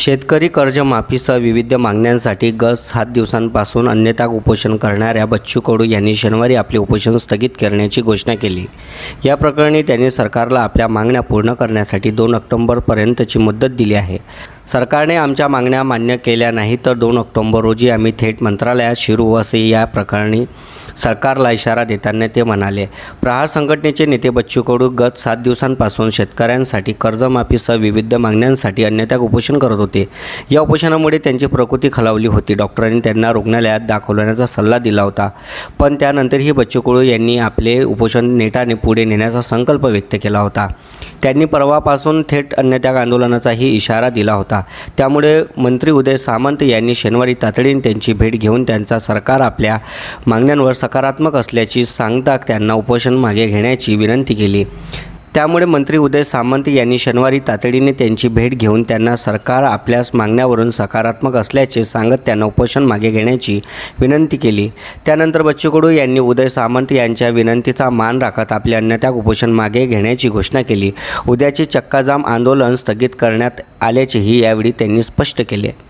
शेतकरी कर्जमाफीसह विविध मागण्यांसाठी गत सात दिवसांपासून अन्यथा उपोषण करणाऱ्या बच्चू कडू यांनी शनिवारी आपले उपोषण स्थगित करण्याची घोषणा केली. या प्रकरणी त्यांनी सरकारला आपल्या मागण्या पूर्ण करण्यासाठी दोन ऑक्टोंबरपर्यंतची मुदत दिली आहे. सरकारने आमच्या मागण्या मान्य केल्या नाही तर दोन ऑक्टोबर रोजी आम्ही थेट मंत्रालयात शिरू असे या प्रकरणी सरकारला इशारा देताना ते म्हणाले प्रहार संघटनेचे नेते बच्चू कडू गत सात दिवसांपासून शेतकऱ्यांसाठी कर्जमाफीसह विविध मागण्यांसाठी अन्यथा उपोषण करत होते. या उपोषणामुळे त्यांची प्रकृती खालावली होती. डॉक्टरांनी त्यांना रुग्णालयात दाखवण्याचा सल्ला दिला होता. पण त्यानंतरही बच्चू कडू यांनी आपले उपोषण नेटाने पुढे नेण्याचा संकल्प व्यक्त केला होता. त्यांनी परवापासून थेट अन्यत्याग आंदोलनाचाही इशारा दिला होता. त्यामुळे मंत्री उदय सामंत यांनी शनिवारी तातडीने त्यांची भेट घेऊन त्यांचा सरकार आपल्या मागण्यांवर सकारात्मक असल्याची सांगता त्यांना उपोषण मागे घेण्याची विनंती केली. त्यामुळे मंत्री उदय सामंत यांनी शनिवारी तातडीने त्यांची भेट घेऊन त्यांना सरकार आपल्या मागण्यावरून सकारात्मक असल्याचे सांगत त्यांना उपोषण मागे घेण्याची विनंती केली. त्यानंतर बच्चू कडू यांनी उदय सामंत यांच्या विनंतीचा मान राखत आपले अन्यथा उपोषण मागे घेण्याची घोषणा केली. उद्याचे चक्काजाम आंदोलन स्थगित करण्यात आल्याचेही यावेळी त्यांनी स्पष्ट केले.